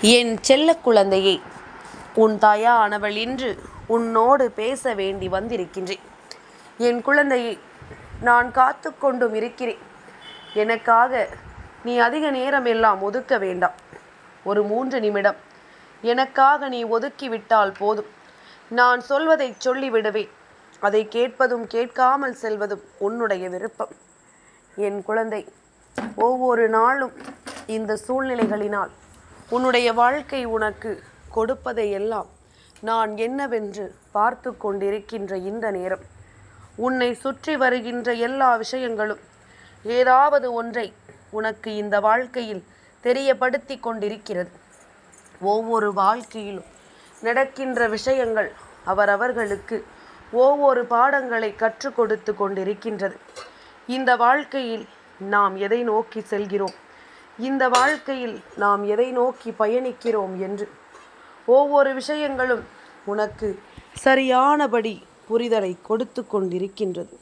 என் செல்ல குழந்தையே உன் தாயானவள் இன்று உன்னோடு பேச வேண்டி வந்திருக்கின்றேன். என் குழந்தையை நான் காத்து கொண்டும் இருக்கிறேன். எனக்காக நீ அதிக நேரம் எல்லாம் ஒதுக்க வேண்டாம். ஒரு மூன்று நிமிடம். எனக்காக நீ ஒதுக்கிவிட்டால் போதும். நான் சொல்வதை சொல்லிவிடுவேன். அதை கேட்பதும் கேட்காமல் செல்வதும் உன்னுடைய விருப்பம். என் குழந்தை ஒவ்வொரு நாளும் இந்த சூழ்நிலைகளினால் உன்னுடைய வாழ்க்கை உனக்கு கொடுப்பதை எல்லாம் நான் என்னவென்று பார்த்து கொண்டிருக்கின்ற இந்த நேரம். உன்னை சுற்றி வருகின்ற எல்லா விஷயங்களும் ஏதாவது ஒன்றை உனக்கு இந்த வாழ்க்கையில் தெரியப்படுத்தி கொண்டிருக்கிறது. ஒவ்வொரு வாழ்க்கையிலும் நடக்கின்ற விஷயங்கள் அவரவர்களுக்கு ஒவ்வொரு பாடங்களை கற்றுக் கொடுத்து கொண்டிருக்கின்றது. இந்த வாழ்க்கையில் நாம் எதை நோக்கி செல்கிறோம்? இந்த வாழ்க்கையில் நாம் எதை நோக்கி பயணிக்கிறோம் என்று? ஒவ்வொரு விஷயங்களும் உனக்கு சரியானபடி புரிதலை கொடுத்து கொண்டிருக்கின்றது.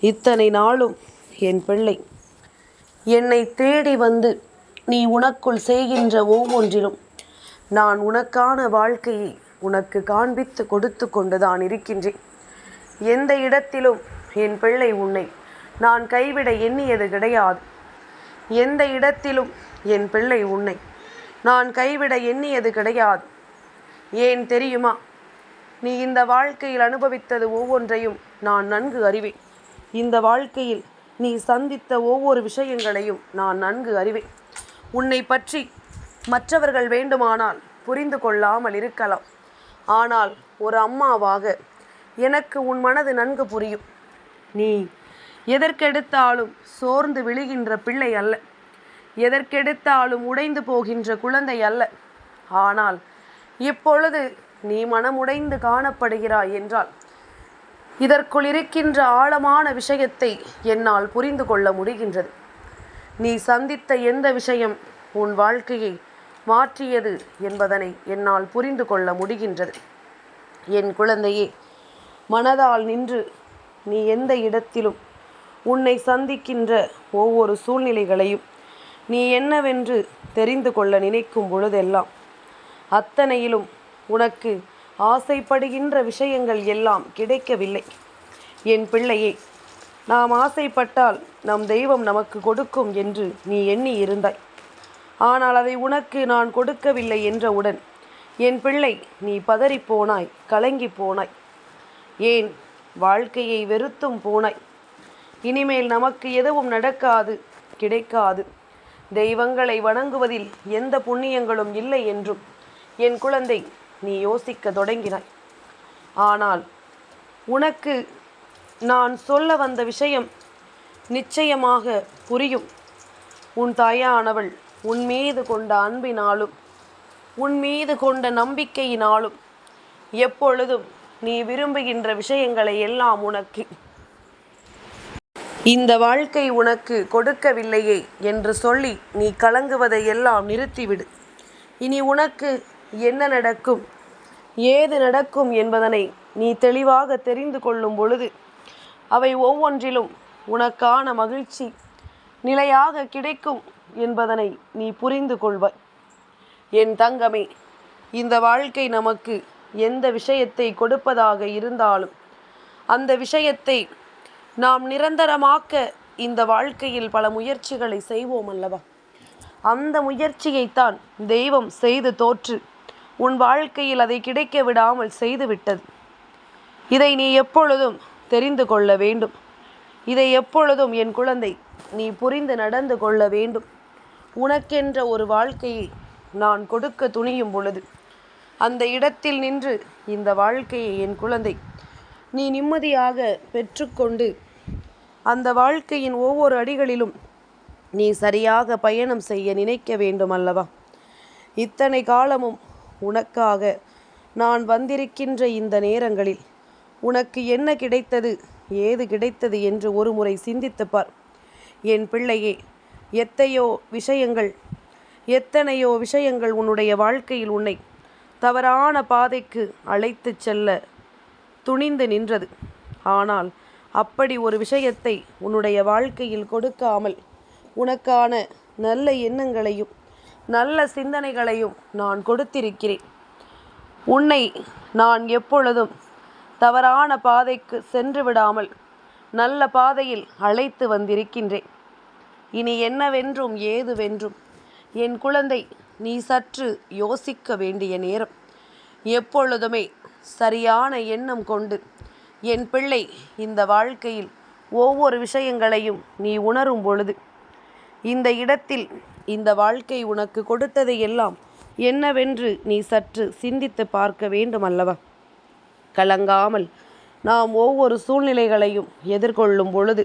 இத்தனை நாளும் என் பிள்ளை என்னை தேடி வந்து நீ உனக்குள் செய்கின்ற ஒவ்வொன்றிலும் நான் உனக்கான வாழ்க்கையை உனக்கு காண்பித்து கொடுத்து கொண்டுதான் இருக்கின்றேன். எந்த இடத்திலும் என் பிள்ளை உன்னை நான் கைவிட எண்ணியது கிடையாது. எந்த இடத்திலும் என் பிள்ளை உன்னை. நான் கைவிட எண்ணியது கிடையாது. ஏன் தெரியுமா? நீ இந்த வாழ்க்கையில் அனுபவித்தது ஒவ்வொன்றையும் நான் நன்கு அறிவேன். இந்த வாழ்க்கையில் நீ சந்தித்த ஒவ்வொரு விஷயங்களையும் நான் நன்கு அறிவேன். உன்னை பற்றி மற்றவர்கள் வேண்டுமானால் புரிந்து கொள்ளாமல் இருக்கலாம். ஆனால் ஒரு அம்மாவாக எனக்கு உன் மனது நன்கு புரியும். நீ எதற்கெடுத்தாலும் சோர்ந்து விழுகின்ற பிள்ளை அல்ல. எதற்கெடுத்தாலும் உடைந்து போகின்ற குழந்தை அல்ல. ஆனால் இப்பொழுது நீ மனமுடைந்து காணப்படுகிறாய் என்றால் இதற்குள் இருக்கின்ற ஆழமான விஷயத்தை என்னால் புரிந்து கொள்ள முடிகின்றது. நீ சந்தித்த எந்த விஷயம் உன் வாழ்க்கையை மாற்றியது என்பதனை என்னால் புரிந்து கொள்ள முடிகின்றது. என் குழந்தையே மனதால் நின்று நீ எந்த இடத்திலும் உன்னை சந்திக்கின்ற ஒவ்வொரு சூழ்நிலைகளையும் நீ என்னவென்று தெரிந்து கொள்ள நினைக்கும் பொழுதெல்லாம் அத்தனையிலும் உனக்கு ஆசைப்படுகின்ற விஷயங்கள் எல்லாம் கிடைக்கவில்லை. என் பிள்ளையே நாம் ஆசைப்பட்டால் நம் தெய்வம் நமக்கு கொடுக்கும் என்று நீ எண்ணி இருந்தாய் ஆனால் அதை உனக்கு நான் கொடுக்கவில்லை என்றவுடன் என் பிள்ளை நீ பதறிப்போனாய் கலங்கி போனாய். ஏன்? வாழ்க்கையை வெறுத்தும் போனாய். இனிமேல் நமக்கு எதுவும் நடக்காது கிடைக்காது. தெய்வங்களை வணங்குவதில் எந்த புண்ணியங்களும் இல்லை என்றும் என் குழந்தை நீ யோசிக்க தொடங்கினாய். ஆனால் உனக்கு நான் சொல்ல வந்த விஷயம் நிச்சயமாக புரியும். உன் தாயானவள் உன் மீது கொண்ட அன்பினாலும் உன் மீது கொண்ட நம்பிக்கையினாலும் எப்பொழுதும் நீ விரும்புகின்ற விஷயங்களை எல்லாம் உனக்கு இந்த வாழ்க்கை உனக்கு கொடுக்கவில்லையே என்று சொல்லி நீ கலங்குவதை எல்லாம் நிறுத்திவிடு. இனி உனக்கு என்ன நடக்கும்? ஏது நடக்கும் என்பதனை நீ தெளிவாக தெரிந்து கொள்ளும் பொழுது அவை ஒவ்வொன்றிலும் உனக்கான மகிழ்ச்சி நிலையாக கிடைக்கும் என்பதனை நீ புரிந்து கொள்வாய். என் தங்கமே இந்த வாழ்க்கை நமக்கு எந்த விஷயத்தை கொடுப்பதாக இருந்தாலும் அந்த விஷயத்தை நாம் நிரந்தரமாக்க இந்த வாழ்க்கையில் பல முயற்சிகளை செய்வோம் அல்லவா? அந்த முயற்சியைத்தான் தெய்வம் செய்து தோற்று உன் வாழ்க்கையில் அதை கிடைக்க விடாமல் செய்துவிட்டது இதை நீ எப்பொழுதும் தெரிந்து கொள்ள வேண்டும். இதை எப்பொழுதும் என் குழந்தை நீ புரிந்து நடந்து கொள்ள வேண்டும். உனக்கென்ற ஒரு வாழ்க்கையை நான் கொடுக்க துணியும் பொழுது அந்த இடத்தில் நின்று இந்த வாழ்க்கையை என் குழந்தை நீ நிம்மதியாக பெற்றுக்கொண்டு அந்த வாழ்க்கையின் ஒவ்வொரு அடிகளிலும் நீ சரியாக பயணம் செய்ய நினைக்க வேண்டும் அல்லவா? இத்தனை காலமும் உனக்காக நான் வந்திருக்கின்ற இந்த நேரங்களில் உனக்கு என்ன கிடைத்தது ஏது கிடைத்தது என்று ஒரு முறை சிந்தித்துப் பார். என் பிள்ளையே எத்தையோ விஷயங்கள் எத்தனையோ விஷயங்கள் உன்னுடைய வாழ்க்கையில் உன்னை தவறான பாதைக்கு அழைத்துச் செல்ல துணிந்து நின்றது. ஆனால் அப்படி ஒரு விஷயத்தை உன்னுடைய வாழ்க்கையில் கொடுக்காமல் உனக்கான நல்ல எண்ணங்களையும் நல்ல சிந்தனைகளையும் நான் கொடுத்திருக்கிறேன். உன்னை நான் எப்பொழுதும் தவறான பாதைக்கு சென்று விடாமல் நல்ல பாதையில் அழைத்து வந்திருக்கின்றேன். இனி என்னவென்றும் ஏதுவென்றும் என் குழந்தை நீ சற்று யோசிக்க வேண்டிய நேரம். எப்பொழுதுமே சரியான எண்ணம் கொண்டு என் பிள்ளை இந்த வாழ்க்கையில் ஒவ்வொரு விஷயங்களையும் நீ உணரும் பொழுது இந்த இடத்தில் இந்த வாழ்க்கை உனக்கு கொடுத்ததை எல்லாம் என்னவென்று நீ சற்று சிந்தித்து பார்க்க வேண்டும் அல்லவா கலங்காமல் நாம் ஒவ்வொரு சூழ்நிலைகளையும் எதிர்கொள்ளும் பொழுது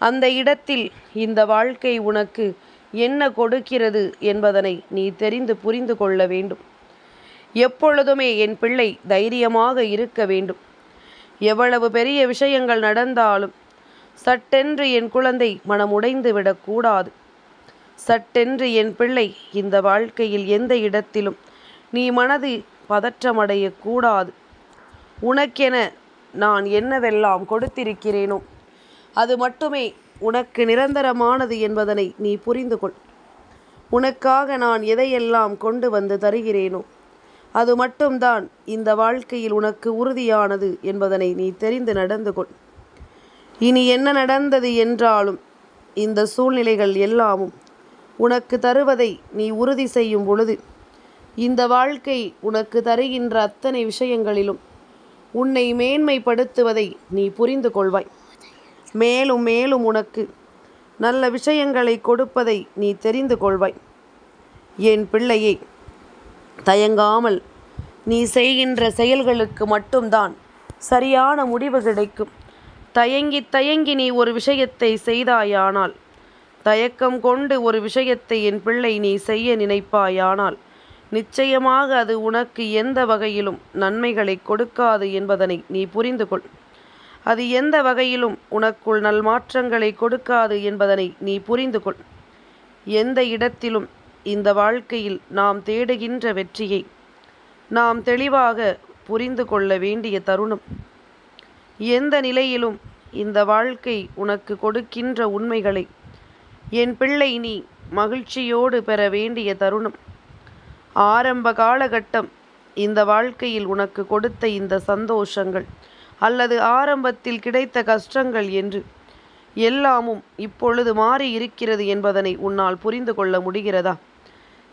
அந்த இடத்தில் இந்த வாழ்க்கை உனக்கு என்ன கொடுக்கிறது என்பதனை நீ தெரிந்து புரிந்து கொள்ள வேண்டும். எப்பொழுதுமே என் பிள்ளை தைரியமாக இருக்க வேண்டும். எவ்வளவு பெரிய விஷயங்கள் நடந்தாலும் சட்டென்று என் குழந்தை மனம் உடைந்து விடக்கூடாது. சட்டென்று என் பிள்ளை இந்த வாழ்க்கையில் எந்த இடத்திலும் நீ மனது பதற்றமடையக்கூடாது. உனக்கென நான் என்னவெல்லாம் கொடுத்திருக்கிறேனோ அது மட்டுமே உனக்கு நிரந்தரமானது என்பதனை நீ புரிந்து கொள் உனக்காக நான் எதையெல்லாம் கொண்டு வந்து தருகிறேனோ அது மட்டும்தான் இந்த வாழ்க்கையில் உனக்கு உறுதியானது என்பதனை நீ தெரிந்து நடந்து கொள். இனி என்ன நடந்தது என்றாலும் இந்த சூழ்நிலைகள் எல்லாமும் உனக்கு தருவதை நீ உறுதி செய்யும் பொழுது இந்த வாழ்க்கை உனக்கு தருகின்ற அத்தனை விஷயங்களிலும் உன்னை மேன்மைப்படுத்துவதை நீ புரிந்து கொள்வாய். மேலும் மேலும் உனக்கு நல்ல விஷயங்களை கொடுப்பதை நீ தெரிந்து கொள்வாய். என் பிள்ளையே தயங்காமல் நீ செய்கின்ற செயல்களுக்கு மட்டும்தான் சரியான முடிவு கிடைக்கும். தயங்கி தயங்கி நீ ஒரு விஷயத்தை செய்தாயானால் தயக்கம் கொண்டு ஒரு விஷயத்தை என் பிள்ளை நீ செய்ய நினைப்பாயானால் நிச்சயமாக அது உனக்கு எந்த வகையிலும் நன்மைகளை கொடுக்காது என்பதனை நீ புரிந்து கொள் அது எந்த வகையிலும் உனக்குள் நல்மாற்றங்களை கொடுக்காது என்பதனை நீ புரிந்து கொள் எந்த இடத்திலும் இந்த வாழ்க்கையில் நாம் தேடுகின்ற வெற்றியை நாம் தெளிவாக புரிந்து கொள்ள வேண்டிய தருணம். எந்த நிலையிலும் இந்த வாழ்க்கை உனக்கு கொடுக்கின்ற உண்மைகளை என் பிள்ளை நீ மகிழ்ச்சியோடு பெற வேண்டிய தருணம். ஆரம்ப காலகட்டம் இந்த வாழ்க்கையில் உனக்கு கொடுத்த இந்த சந்தோஷங்கள் அல்லது ஆரம்பத்தில் கிடைத்த கஷ்டங்கள் என்று எல்லாமும் இப்பொழுது மாறி இருக்கிறது என்பதனை உன்னால் புரிந்து கொள்ள முடிகிறதா?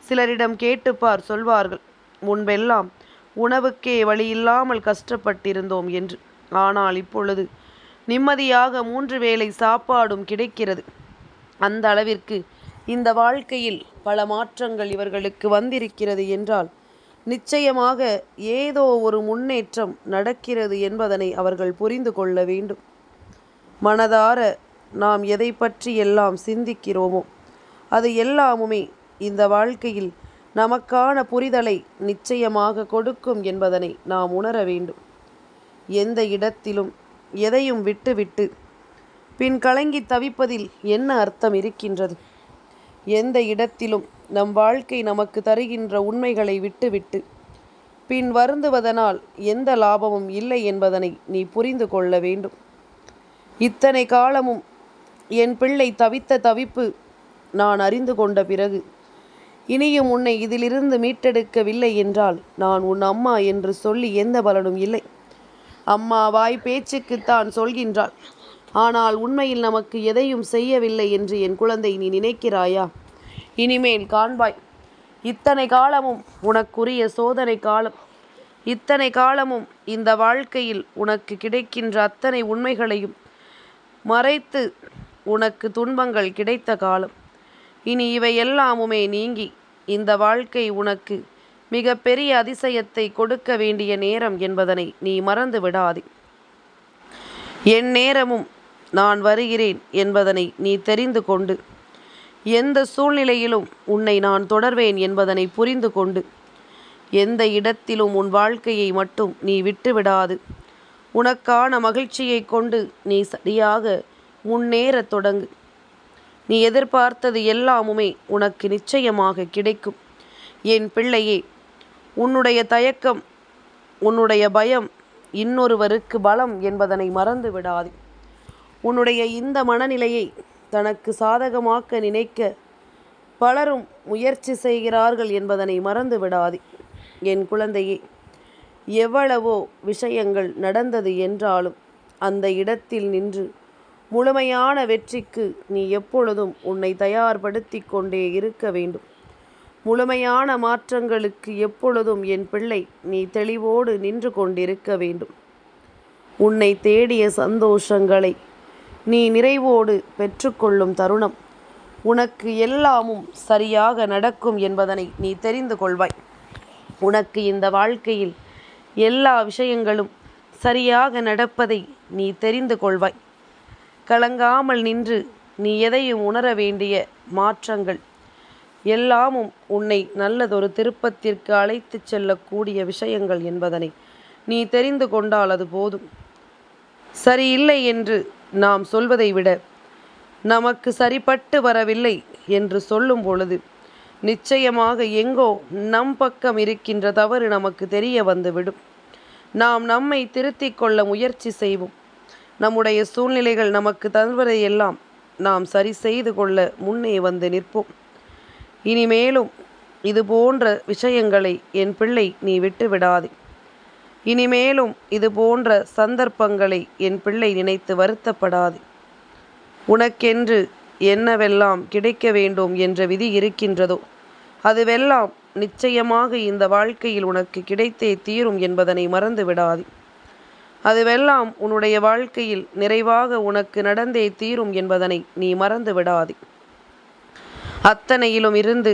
சிலரிடம் கேட்டுப்பார் சொல்வார்கள் முன்பெல்லாம் உணவுக்கே வழியில்லாமல் கஷ்டப்பட்டிருந்தோம் என்று. ஆனால் இப்பொழுது நிம்மதியாக மூன்று வேளை சாப்பாடும் கிடைக்கிறது. அந்த அளவிற்கு இந்த வாழ்க்கையில் பல மாற்றங்கள் இவர்களுக்கு வந்திருக்கிறது என்றால் நிச்சயமாக ஏதோ ஒரு முன்னேற்றம் நடக்கிறது என்பதனை அவர்கள் புரிந்து கொள்ள வேண்டும். மனதார நாம் எதை பற்றி எல்லாம் சிந்திக்கிறோமோ அது எல்லாமுமே இந்த வாழ்க்கையில் நமக்கான புரிதலை நிச்சயமாக கொடுக்கும் என்பதனை நாம் உணர வேண்டும். எந்த இடத்திலும் எதையும் விட்டுவிட்டு பின் கலங்கி தவிப்பதில் என்ன அர்த்தம் இருக்கின்றது? எந்த இடத்திலும் நம் வாழ்க்கை நமக்கு தருகின்ற உண்மைகளை விட்டுவிட்டு பின் வருந்துவதனால் எந்த லாபமும் இல்லை என்பதனை நீ புரிந்து கொள்ள வேண்டும். இத்தனை காலமும் என் பிள்ளை தவித்த தவிப்பு நான் அறிந்து கொண்ட பிறகு இனியும் உன்னை இதிலிருந்து மீட்டெடுக்கவில்லை என்றால் நான் உன் அம்மா என்று சொல்லி எந்த பலனும் இல்லை. அம்மா வாய் பேச்சுக்குத்தான் சொல்கின்றாள். ஆனால் உண்மையில் நமக்கு எதையும் செய்யவில்லை என்று என் குழந்தை நீ நினைக்கிறாயா? இனிமேல் காண்பாய். இத்தனை காலமும் உனக்குரிய சோதனை காலம். இத்தனை காலமும் இந்த வாழ்க்கையில் உனக்கு கிடைக்கின்ற அத்தனை உண்மைகளையும் மறைத்து உனக்கு துன்பங்கள் கிடைத்த காலம். இனி இவை எல்லாமுமே நீங்கி இந்த வாழ்க்கை உனக்கு மிக பெரிய அதிசயத்தை கொடுக்க வேண்டிய நேரம் என்பதனை நீ மறந்து விடாதே. என் நேரமும் நான் வருகிறேன் என்பதனை நீ தெரிந்து கொண்டு எந்த சூழ்நிலையிலும் உன்னை நான் தொடர்வேன் என்பதனை புரிந்து கொண்டு எந்த இடத்திலும் உன் வாழ்க்கையை மட்டும் நீ விட்டுவிடாது. உனக்கான மகிழ்ச்சியை கொண்டு நீ சரியாக முன்னேறத் தொடங்கு. நீ எதிர்பார்த்தது எல்லாமுமே உனக்கு நிச்சயமாக கிடைக்கும். என் பிள்ளையே உன்னுடைய தயக்கம் உன்னுடைய பயம் இன்னொருவருக்கு பலம் என்பதனை மறந்து விடாது. உன்னுடைய இந்த மனநிலையை தனக்கு சாதகமாக்க நினைக்க பலரும் முயற்சி செய்கிறார்கள் என்பதனை மறந்து விடாது. என் குழந்தையே எவ்வளவோ விஷயங்கள் நடந்தது என்றாலும் அந்த இடத்தில் நின்று முழுமையான வெற்றிக்கு நீ எப்பொழுதும் உன்னை தயார்படுத்தி கொண்டே இருக்க வேண்டும். முழுமையான மாற்றங்களுக்கு எப்பொழுதும் என் பிள்ளை நீ தெளிவோடு நின்று கொண்டிருக்க வேண்டும். உன்னை தேடிய சந்தோஷங்களை நீ நிறைவோடு பெற்றுக்கொள்ளும் தருணம். உனக்கு எல்லாமும் சரியாக நடக்கும் என்பதனை நீ தெரிந்து கொள்வாய். உனக்கு இந்த வாழ்க்கையில் எல்லா விஷயங்களும் சரியாக நடப்பதை நீ தெரிந்து கொள்வாய். கலங்காமல் நின்று நீ எதையும் உணர வேண்டிய மாற்றங்கள். எல்லாமும் உன்னை நல்லதொரு திருப்பத்திற்கு அழைத்துச் செல்லக்கூடிய விஷயங்கள் என்பதனை நீ தெரிந்து கொண்டால் அது போதும். சரியில்லை என்று நாம் சொல்வதை விட நமக்கு சரிப்பட்டு வரவில்லை என்று சொல்லும் பொழுது நிச்சயமாக எங்கோ நம் பக்கம் இருக்கின்ற தவறு நமக்கு தெரிய வந்துவிடும். நாம் நம்மை திருத்திக் கொள்ள முயற்சி செய்வோம். நம்முடைய சூழ்நிலைகள் நமக்கு தருவதையெல்லாம் நாம் சரி செய்து கொள்ள முன்னே வந்து நிற்போம். இனிமேலும் இது போன்ற விஷயங்களை என் பிள்ளை நீ விட்டு விடாதே. இனிமேலும் இது போன்ற சந்தர்ப்பங்களை என் பிள்ளை நினைத்து வருத்தப்படாது. உனக்கென்று என்னவெல்லாம் கிடைக்க வேண்டும் என்ற விதி இருக்கின்றதோ அதுவெல்லாம் நிச்சயமாக இந்த வாழ்க்கையில் உனக்கு கிடைத்தே தீரும் என்பதனை மறந்து விடாது. அதுவெல்லாம் உன்னுடைய வாழ்க்கையில் நிறைவாக உனக்கு நடந்தே தீரும் என்பதனை நீ மறந்து விடாதே. அத்தனையிலும் இருந்து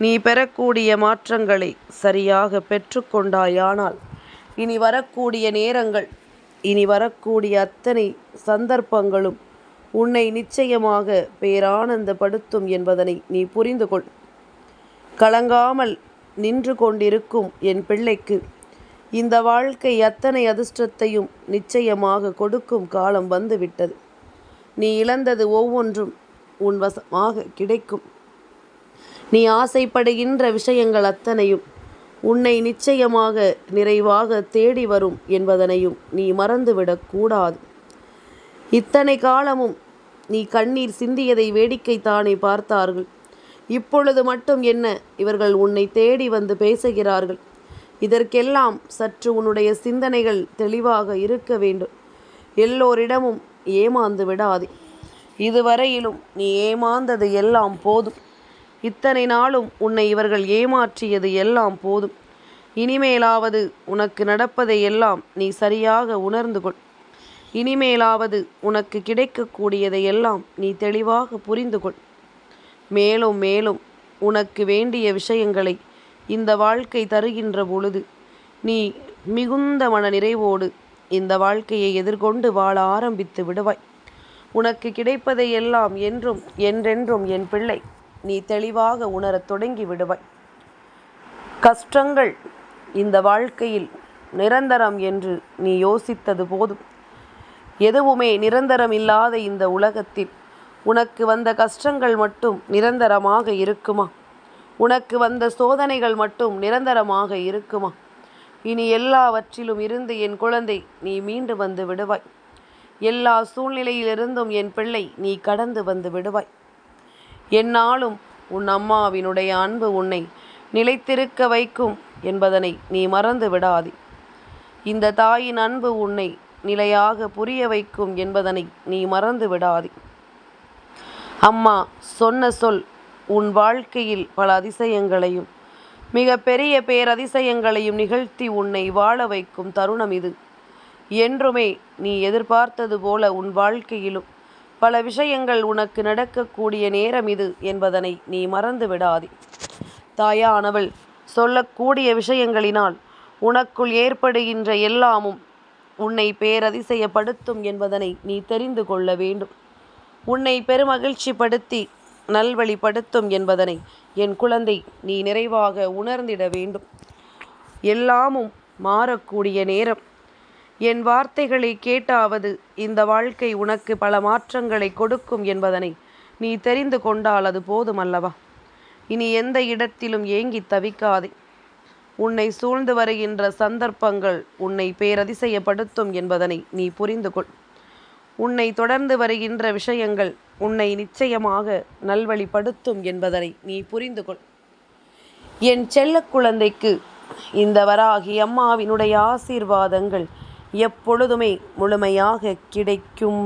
நீ பெறக்கூடிய மாற்றங்களை சரியாக பெற்றுக்கொண்டாயானால் இனி வரக்கூடிய நேரங்கள் இனி வரக்கூடிய அத்தனை சந்தர்ப்பங்களும் உன்னை நிச்சயமாக பேரானந்தப்படுத்தும் என்பதனை நீ புரிந்து கொள் கலங்காமல் நின்று கொண்டிருக்கும் என் பிள்ளைக்கு இந்த வாழ்க்கை அத்தனை அதிர்ஷ்டத்தையும் நிச்சயமாக கொடுக்கும் காலம் வந்துவிட்டது. நீ இழந்தது ஒவ்வொன்றும் உன் வசமாக கிடைக்கும். நீ ஆசைப்படுகின்ற விஷயங்கள் அத்தனையும் உன்னை நிச்சயமாக நிறைவாக தேடி வரும் என்பதனையும் நீ மறந்துவிடக் கூடாது. இத்தனை காலமும் நீ கண்ணீர் சிந்தியதை வேடிக்கை தானே பார்த்தார்கள். இப்பொழுது மட்டும் என்ன? இவர்கள் உன்னை தேடி வந்து பேசுகிறார்கள். இதற்கெல்லாம் சற்று உன்னுடைய சிந்தனைகள் தெளிவாக இருக்க வேண்டும். எல்லோரிடமும் ஏமாந்து விடாதே. இதுவரையிலும் நீ ஏமாந்தது எல்லாம் போதும். இத்தனை நாளும் உன்னை இவர்கள் ஏமாற்றியது எல்லாம் போதும். இனிமேலாவது உனக்கு நடப்பதை எல்லாம் நீ சரியாக உணர்ந்து கொள். இனிமேலாவது உனக்கு கிடைக்கக்கூடியதை எல்லாம் நீ தெளிவாக புரிந்து கொள். மேலும் மேலும் உனக்கு வேண்டிய விஷயங்களை இந்த வாழ்க்கை தருகின்ற பொழுது நீ மிகுந்த மன நிறைவோடு இந்த வாழ்க்கையை எதிர்கொண்டு வாழ ஆரம்பித்து விடுவாய். உனக்கு கிடைப்பதை எல்லாம் என்றும் என்றென்றும் என் பிள்ளை நீ தெளிவாக உணரத் தொடங்கி விடுவாய். கஷ்டங்கள் இந்த வாழ்க்கையில் நிரந்தரம் என்று நீ யோசித்தது போதும். எதுவுமே நிரந்தரம் இல்லாத இந்த உலகத்தில் உனக்கு வந்த கஷ்டங்கள் மட்டும் நிரந்தரமாக இருக்குமா? உனக்கு வந்த சோதனைகள் மட்டும் நிரந்தரமாக இருக்குமா? இனி எல்லாவற்றிலும் இருந்து என் குழந்தை நீ மீண்டு வந்து விடுவாய். எல்லா சூழ்நிலையிலிருந்தும் என் பிள்ளை நீ கடந்து வந்து விடுவாய். என்னாலும் உன் அம்மாவினுடைய அன்பு உன்னை நிலைத்திருக்க வைக்கும் என்பதனை நீ மறந்து விடாதே. இந்த தாயின் அன்பு உன்னை நிலையாக புரிய வைக்கும் என்பதனை நீ மறந்து விடாதே. அம்மா சொன்ன சொல் உன் வாழ்க்கையில் பல அதிசயங்களையும் மிக பெரிய பேரதிசயங்களையும் நிகழ்த்தி உன்னை வாழ வைக்கும் தருணம் இது. என்றுமே நீ எதிர்பார்த்தது போல உன் வாழ்க்கையிலும் பல விஷயங்கள் உனக்கு நடக்கக்கூடிய நேரம் இது என்பதனை நீ மறந்து விடாதே. தாயானவள் சொல்லக்கூடிய விஷயங்களினால் உனக்குள் ஏற்படுகின்ற எல்லாமும் உன்னை பேரதிசயப்படுத்தும் என்பதனை நீ தெரிந்து கொள்ள வேண்டும். உன்னை பெருமகிழ்ச்சிப்படுத்தி நல்வழிப்படுத்தும் என்பதனை என் குழந்தை நீ நிறைவாக உணர்ந்திட வேண்டும். எல்லாமும் மாறக்கூடிய நேரம். என் வார்த்தைகளை கேட்டாவது இந்த வாழ்க்கை உனக்கு பல மாற்றங்களை கொடுக்கும் என்பதனை நீ தெரிந்து கொண்டால் அது போதுமல்லவா இனி எந்த இடத்திலும் ஏங்கி தவிக்காதே. உன்னை சூழ்ந்து வருகின்ற சந்தர்ப்பங்கள் உன்னை பேரதிசயப்படுத்தும் என்பதனை நீ புரிந்து கொள் உன்னை தொடர்ந்து வருகின்ற விஷயங்கள் உன்னை நிச்சயமாக நல்வழிப்படுத்தும் என்பதனை நீ புரிந்து கொள் என் செல்ல குழந்தைக்கு இந்த வராகி அம்மாவினுடைய ஆசீர்வாதங்கள் எப்பொழுதுமே முழுமையாக கிடைக்கும்.